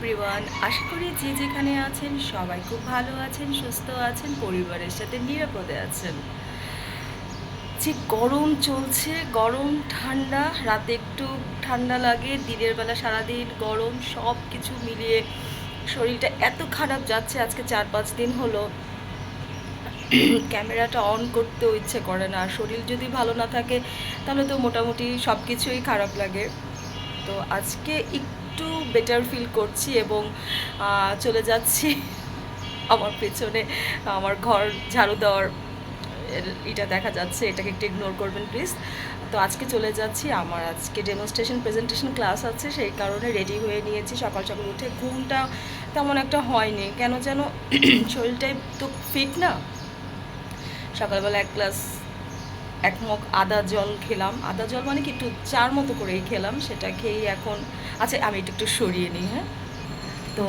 Everyone আশা করি যে যেখানে আছেন সবাই খুব ভালো আছেন, সুস্থ আছেন, পরিবারের সাথে নিরাপদে আছেন। যে গরম চলছে, গরম, ঠান্ডা, রাতে একটু ঠান্ডা লাগে, দিনের বেলা সারাদিন গরম সব কিছু মিলিয়ে শরীরটা এত খারাপ যাচ্ছে, আজকে চার পাঁচ দিন হলো। ক্যামেরাটা অন করতেও ইচ্ছে করে না। শরীর যদি ভালো না থাকে, তাহলে তো মোটামুটি সব কিছুই খারাপ লাগে। তো আজকে একটু বেটার ফিল করছি এবং চলে যাচ্ছি আমার পেছনে। আমার ঘর ঝাড়ু দেওয়ার এটা দেখা যাচ্ছে, এটাকে একটু ইগনোর করবেন প্লিজ তো আজকে চলে যাচ্ছি, আমার আজকে ডেমনস্ট্রেশন প্রেজেন্টেশন ক্লাস আছে, সেই কারণে রেডি হয়ে নিয়েছি। সকাল সকাল উঠে ঘুমটা তেমন একটা হয়নি। কেন যেন শরীরটাই তো ফিট না। সকালবেলা এক গ্লাস এক মগ আদা জল খেলাম। আদা জল মানে কি? একটু চার মতো করেই খেলাম, সেটা খেয়েই এখন আচ্ছা আমি একটু একটু সরিয়ে নিই হ্যাঁ? তো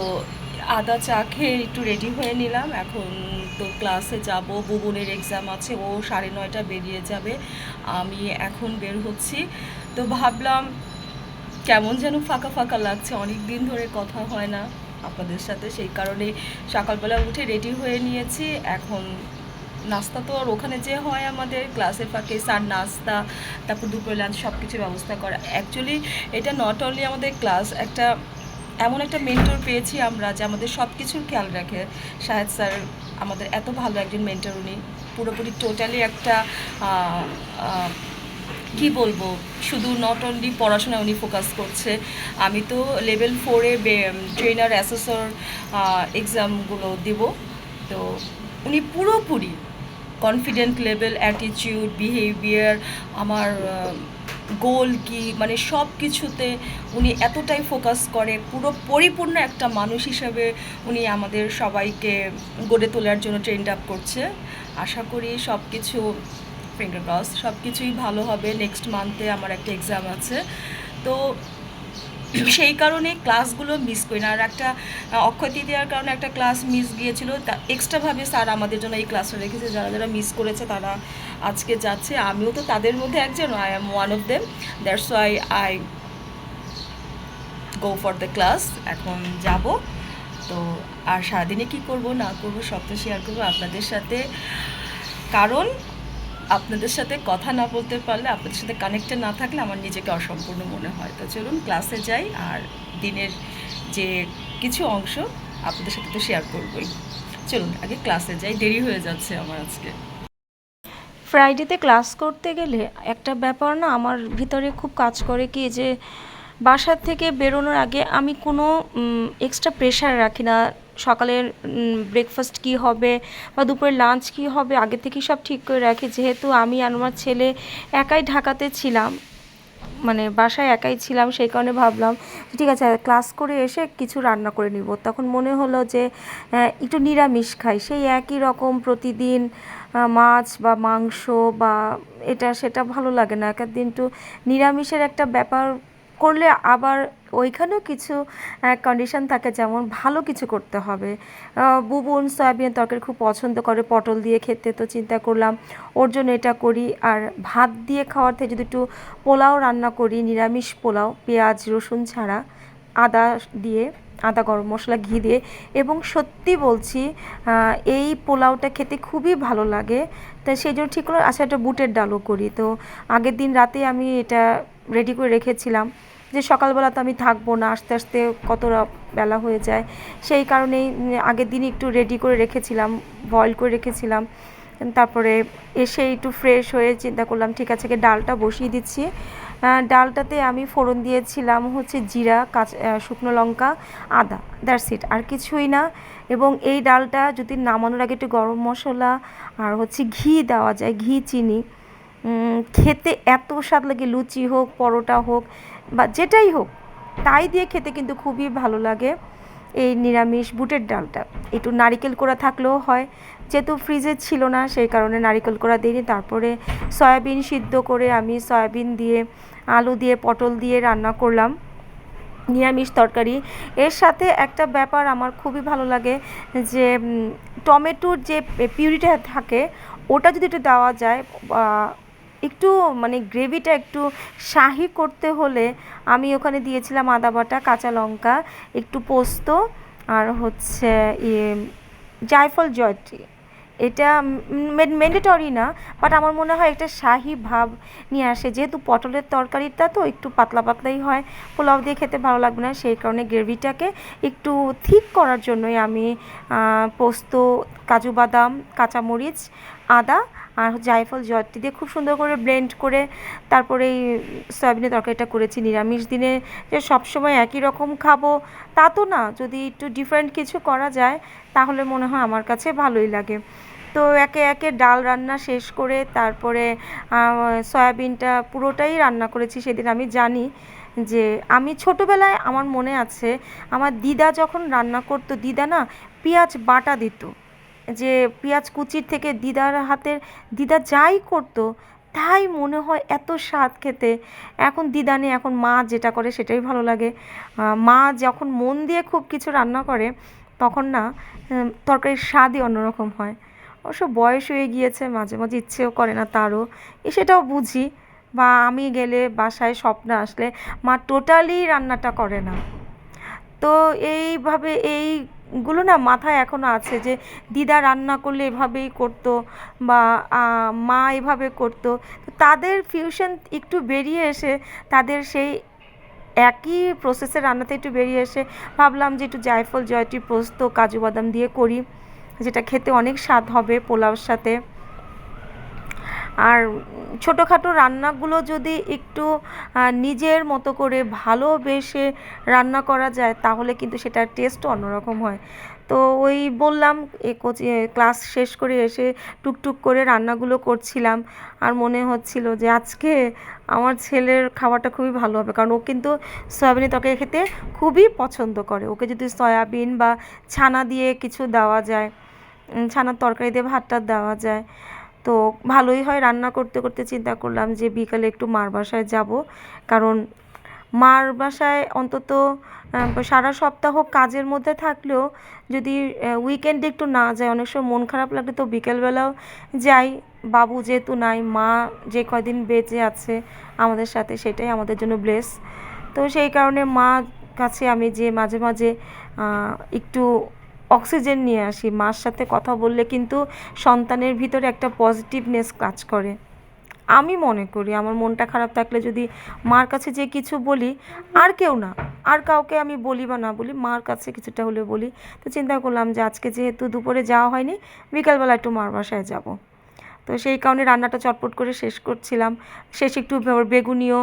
আদা চা খেয়ে একটু রেডি হয়ে নিলাম। এখন তো ক্লাসে যাব, বুবনের এক্সাম আছে, ও সাড়ে নয়টা বেরিয়ে যাবে। আমি এখন বের হচ্ছি। তো ভাবলাম, কেমন যেন ফাঁকা ফাঁকা লাগছে অনেক দিন ধরে কথা হয় না। আপনাদের সাথে সেই কারণে সকালবেলা উঠে রেডি হয়ে নিয়েছি। এখন নাস্তা তো আর ওখানে যে হয় আমাদের, ক্লাসের ফাঁকে স্যার নাস্তা, তারপর দুপুরে লাঞ্চ সব কিছু ব্যবস্থা করা। অ্যাকচুয়ালি এটা নট অনলি আমাদের ক্লাস একটা এমন একটা মেন্টর পেয়েছি আমরা যে আমাদের সব কিছুর খেয়াল রাখে। শাহেদ স্যার আমাদের এত ভালো একজন মেন্টর উনি পুরোপুরি টোটালি একটা কি বলব? শুধু নট অনলি পড়াশোনায় উনি ফোকাস করছে, আমি তো লেভেল ফোরে ট্রেনার অ্যাসেসর এক্সামগুলো দেব। তো উনি পুরোপুরি কনফিডেন্ট লেভেল অ্যাটিটিউড বিহেভিয়ার আমার গোল কি মানে সব কিছুতে উনি এতটাই ফোকাস করে, পুরো পরিপূর্ণ একটা মানুষ হিসেবে উনি আমাদের সবাইকে গড়ে তোলার জন্য ট্রেন্ড আপ করছে। আশা করি সব কিছু ফিঙ্গার ক্রস সব কিছুই ভালো হবে নেক্সট মান্থে আমার একটা এক্সাম আছে। তো সেই কারণে ক্লাসগুলো মিস করি না। আর একটা অক্ষতি দেওয়ার কারণে একটা ক্লাস মিস গিয়েছিল। তা এক্সট্রাভাবে স্যার আমাদের জন্য এই ক্লাসটা রেখেছে। যারা যারা মিস করেছে তারা আজকে যাচ্ছে। আমিও তো তাদের মধ্যে একজন। I am one of them that's why I go for the class এখন যাব। তো আর সারাদিনে কী করব, না করব, সব তো শেয়ার করব আপনাদের সাথে। কারণ আপনাদের সাথে কথা না বলতে পারলে, আপনাদের সাথে কানেক্টেড না থাকলে আমার নিজেকে অসম্পূর্ণ মনে হয়। তো চলুন ক্লাসে যাই আর দিনের যে কিছু অংশ, আপনাদের সাথে তো শেয়ার করবই। চলুন, আগে ক্লাসে যাই, দেরি হয়ে যাচ্ছে আমার আজকে। ফ্রাইডেতে ক্লাস করতে গেলে একটা ব্যাপার না, আমার ভিতরে খুব কাজ করে কি যে বাসার থেকে বেরোনোর আগে আমি কোনো এক্সট্রা প্রেশার রাখি না। সকালের ব্রেকফাস্ট কি হবে বা দুপুরের লাঞ্চ কি হবে, আগে থেকেই সব ঠিক করে রাখি। যেহেতু আমি আর আমার ছেলে একাই ঢাকাতে ছিলাম মানে বাসায় একাই ছিলাম, সেই কারণে ভাবলাম ঠিক আছে ক্লাস করে এসে কিছু রান্না করে নিব। তখন মনে হলো যে একটু নিরামিষ খাই। সেই একই রকম প্রতিদিন মাছ বা মাংস বা এটা সেটা ভালো লাগে না। এক দিন একটু নিরামিষের একটা ব্যাপার করলে আবার ওইখানেও কিছু কন্ডিশন থাকে যেমন ভালো কিছু করতে হবে। বুবুন সয়াবিনের তরকারি খুব পছন্দ করে, পটল দিয়ে খেতে তো চিন্তা করলাম। ওর জন্য এটা করি। আর ভাত দিয়ে খাওয়ার থেকে যদি একটু পোলাও রান্না করি, নিরামিষ পোলাও, পেঁয়াজ, রসুন ছাড়া, আদা দিয়ে, আদা গরম মশলা, ঘি দিয়ে, এবং সত্যি বলছি এই পোলাওটা খেতে খুবই ভালো লাগে। তাই সেই জন্য ঠিক করলাম আচ্ছা একটা বুটের ডালও করি। তো আগের দিন রাতে আমি এটা রেডি করে রেখেছিলাম। যে সকালবেলা তো আমি থাকব না, আস্তে আস্তে কত রা- বেলা হয়ে যায়। সেই কারণেই আগের দিন একটু রেডি করে রেখেছিলাম বয়েল করে রেখেছিলাম। তারপরে এসে একটু ফ্রেশ হয়ে চিন্তা করলাম, ঠিক আছে ডালটা বসিয়ে দিচ্ছি। ডালটাতে আমি ফোড়ন দিয়েছিলাম হচ্ছে জিরা, কাঁচা শুকনো লঙ্কা, আদা দ্যাটস ইট আর কিছুই না। এবং এই ডালটা যদি নামানোর আগে একটু গরম মশলা আর হচ্ছে ঘি দেওয়া যায়, ঘি, চিনি। খেতে এত স্বাদ লাগে, লুচি হোক, পরোটা হোক বা যেটাই হোক, তাই দিয়ে খেতে কিন্তু খুবই ভালো লাগে এই নিরামিষ বুটের ডালটা। একটু নারিকেল কোড়া থাকলেও হয়, যেহেতু ফ্রিজে ছিল না, সেই কারণে নারিকেল কোড়া দিইনি। তারপরে সয়াবিন সিদ্ধ করে আমি সয়াবিন দিয়ে, আলু দিয়ে, পটল দিয়ে রান্না করলাম নিরামিষ তরকারি। এর সাথে একটা ব্যাপার আমার খুবই ভালো লাগে যে টমেটোর যে পিউরিটা থাকে, ওটা যদি একটু দেওয়া যায় একটু মানে গ্রেভিটা একটু শাহি করতে হলে আমি ওখানে দিয়েছিলাম আদা বাটা, কাঁচা লঙ্কা, একটু পোস্ত আর হচ্ছে ইয়ে জায়ফল জয়ত্রী এটা ম্যান্ডেটরি না বাট আমার মনে হয় একটা শাহি ভাব নিয়ে আসে। যেহেতু পটলের তরকারিটা তো একটু পাতলা পাতলাই হয়, পোলাও দিয়ে খেতে ভালো লাগবে না, সেই কারণে গ্রেভিটাকে একটু থিক করার জন্যই আমি পোস্ত, কাজু বাদাম, কাঁচামরিচ, আদা আর জায়ফল জয়ত্রী দিয়ে খুব সুন্দর করে ব্লেন্ড করে তারপরে এই সয়াবিনের তরকারিটা করেছি, নিরামিষ দিনে যে সবসময় একই রকম খাব, তা তো না, যদি একটু ডিফারেন্ট কিছু করা যায়, তাহলে মনে হয় আমার কাছে ভালোই লাগে। তো একে একে ডাল রান্না শেষ করে তারপরে সয়াবিনটা পুরোটাই রান্না করেছি, সেদিন আমি জানি যে আমি ছোটোবেলায় আমার মনে আছে, আমার দিদা যখন রান্না করতো, দিদা না পেঁয়াজ বাটা দিত। যে পেঁয়াজ কুচির থেকে দিদার হাতের, দিদা যাই করতো, তাই মনে হয় এত স্বাদ খেতে। এখন দিদা নেই, এখন মা যেটা করে সেটাই ভালো লাগে। মা যখন মন দিয়ে খুব কিছু রান্না করে, তখন না তরকারির স্বাদই অন্যরকম হয়। অবশ্য বয়স হয়ে গিয়েছে, মাঝে মাঝে ইচ্ছেও করে না তারও। সেটাও বুঝি। বা আমি গেলে বাসায় স্বপ্ন আসলে মা টোটালি রান্নাটা করে না। তো এইভাবে এইগুলো না মাথায় এখনও আছে যে দিদা রান্না করলে এভাবেই করতো বা মা এভাবে করতো। তো তাদের ফিউশন একটু বেরিয়ে এসে তাদের সেই একই প্রসেসে রান্নাতে একটু বেরিয়ে এসে ভাবলাম যে একটু জায়ফল, জয়টি, পোস্ত, কাজু বাদাম দিয়ে করি, যেটা খেতে অনেক স্বাদ হবে পোলাওর সাথে। আর ছোটোখাটো রান্নাগুলো যদি একটু নিজের মতো করে ভালোবেসে রান্না করা যায়, তাহলে কিন্তু সেটার টেস্টও অন্যরকম হয়। তো ওই বললাম, এ কোচি ক্লাস শেষ করে এসে টুকটুক করে রান্নাগুলো করছিলাম। আর মনে হচ্ছিল যে আজকে আমার ছেলের খাওয়াটা খুবই ভালো হবে, কারণ ও কিন্তু সয়াবিনের তরকারি খেতে খুবই পছন্দ করে। ওকে যদি সয়াবিন বা ছানা দিয়ে কিছু দেওয়া যায় ছানার তরকারি দিয়ে ভাতটা দেওয়া যায় তো ভালোই হয় রান্না করতে করতে চিন্তা করলাম যে বিকালে একটু মার বাসায় যাব। কারণ মার বাসায় অন্তত সারা সপ্তাহ কাজের মধ্যে থাকলেও যদি উইকেন্ডে একটু না যায়, অনেক সময় মন খারাপ লাগলে তো বিকেলবেলাও যাই। বাবু যেহেতু নাই, মা যে কয়দিন বেঁচে আছে আমাদের সাথে, সেটাই আমাদের জন্য ব্লেস তো সেই কারণে মা কাছে আমি যে মাঝে মাঝে একটু অক্সিজেন নিয়ে আসি। মার সাথে কথা বললে কিন্তু সন্তানের ভিতরে একটা পজিটিভনেস কাজ করে। আমি মনে করি, আমার মনটা খারাপ থাকলে যদি মার কাছে যে কিছু বলি, আর কেউ না, আর কাউকে আমি বলি বা না বলি, মার কাছে কিছুটা হলে বলি, তো চিন্তা করলাম যে আজকে যেহেতু দুপুরে যাওয়া হয়নি, বিকালবেলা একটু মার বাসায় যাব। তো সেই কারণে রান্নাটা চটপট করে শেষ করছিলাম। শেষ একটু বেগুনিও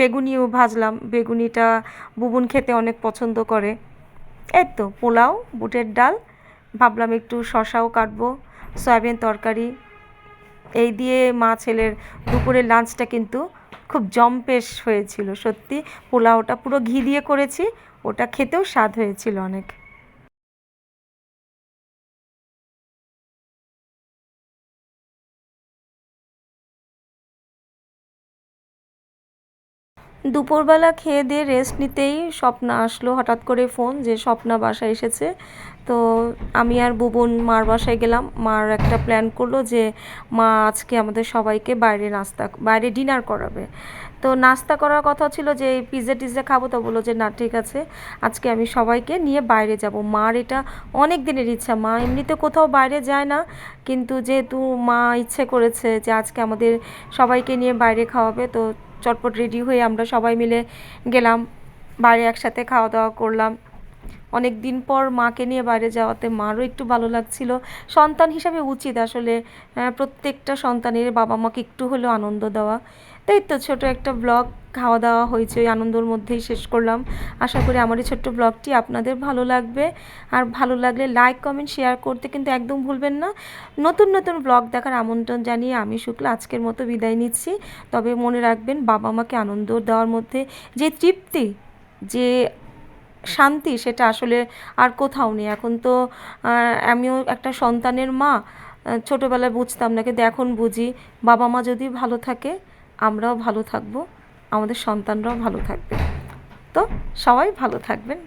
বেগুনিও ভাজলাম। বেগুনিটা বুবুন খেতে অনেক পছন্দ করে। এই তো, পোলাও, বুটের ডাল, ভাবলাম একটু শশাও কাটবো, সয়াবিন তরকারি। এই দিয়ে মা ছেলের দুপুরের লাঞ্চটা কিন্তু খুব জম্পেশ হয়েছিল, সত্যি। পোলাওটা পুরো ঘি দিয়ে করেছি, ওটা খেতেও স্বাদ হয়েছিল অনেক। দুপুরবেলা খেয়ে দিয়ে রেস্ট নিতেই স্বপ্না আসলো হঠাৎ করে ফোন যে স্বপ্না বাসায় এসেছে। তো আমি আর বুবুন মার বাসায় গেলাম। মার একটা প্ল্যান করল যে মা আজকে আমাদের সবাইকে বাইরে নাস্তা, বাইরে ডিনার করাবে। তো নাস্তা করার কথা ছিল যে পিৎজা টিজ্জা খাব, তো বলল যে না, ঠিক আছে, আজকে আমি সবাইকে নিয়ে বাইরে যাব। মার এটা অনেক দিনের ইচ্ছা। মা এমনিতে কোথাও বাইরে যায় না, কিন্তু যেহেতু মা ইচ্ছে করেছে যে আজকে আমাদের সবাইকে নিয়ে বাইরে খাওয়াবে, তো চটপট রেডি হয়ে আমরা সবাই মিলে গেলাম। বাইরে একসাথে খাওয়া দাওয়া করলাম। অনেক দিন পর মাকে নিয়ে বাইরে যাওয়াতে মারও একটু ভালো লাগছিল। সন্তান হিসাবে উচিত আসলে প্রত্যেকটা সন্তানের বাবা মাকে একটু হলেও আনন্দ দেওয়া। তাই তো ছোটো একটা ব্লগ খাওয়া দাওয়া হয়েছে, ওই আনন্দর মধ্যেই শেষ করলাম। আশা করি আমার এই ছোট্ট ব্লগটি আপনাদের ভালো লাগবে। আর ভালো লাগলে লাইক, কমেন্ট, শেয়ার করতে কিন্তু একদম ভুলবেন না। নতুন নতুন ব্লগ দেখার আমন্ত্রণ জানিয়ে আমি শুক্লা আজকের মতো বিদায় নিচ্ছি। তবে মনে রাখবেন, বাবা মাকে আনন্দ দেওয়ার মধ্যে যে তৃপ্তি, যে শান্তি সেটা আসলে আর কোথাও নেই। এখন তো আমিও একটা সন্তানের মা ছোটোবেলায় বুঝতাম না, কিন্তু এখন বুঝি বাবা মা যদি ভালো থাকে, আমরাও ভালো থাকব, আমাদের সন্তানরাও ভালো থাকবে। তো সবাই ভালো থাকবেন।